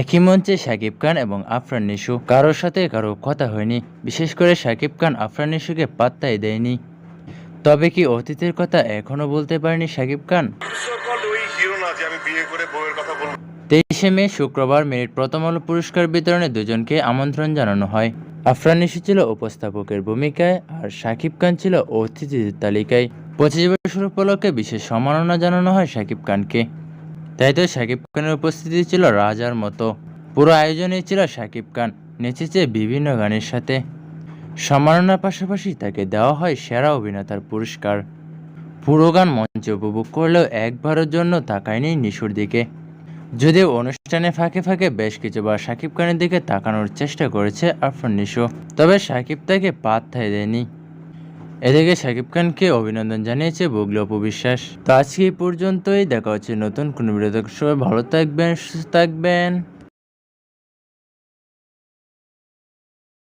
একই মঞ্চে শাকিব খান এবং আফরান নিশু। কারোর সাথে কারও কথা হয়নি, বিশেষ করে শাকিব খান আফরান নিশুকে পাত্তাই দেয়নি। তবে কি অতীতের কথা এখনও বলতে পারেনি শাকিব খান? তেইশে মে, শুক্রবার মিনিট প্রথম আলো পুরস্কার বিতরণে দুজনকে আমন্ত্রণ জানানো হয়। আফরান নিশু ছিল উপস্থাপকের ভূমিকায় আর শাকিব খান ছিল অতিথিদের তালিকায়। পঁচিশ বছর উপলক্ষে বিশেষ সম্মাননা জানানো হয় শাকিব খানকে। তাই তো শাকিব খানের উপস্থিতি ছিল রাজার মতো। পুরো আয়োজনে ছিল শাকিব খান নেচেছে বিভিন্ন গানের সাথে। সম্মাননার পাশাপাশি তাকে দেওয়া হয় সেরা অভিনেতার পুরস্কার। পুরো গান মঞ্চে উপভোগ করলেও একবারের জন্য তাকায়নি নিশুর দিকে। যদিও অনুষ্ঠানে ফাঁকে ফাঁকে বেশ কিছুবার শাকিব খানের দিকে তাকানোর চেষ্টা করেছে আফরান নিশু, তবে শাকিব তাকে পাত্তাই দেয়নি। এদিকে শাকিব খানকে অভিনন্দন জানিয়েছে বগলি অপবিশ্বাস। তো আজকে এই পর্যন্তই, দেখা হচ্ছে নতুন কোনো ভিডিওতে। সবাই ভালো থাকবেন, সুস্থ থাকবেন।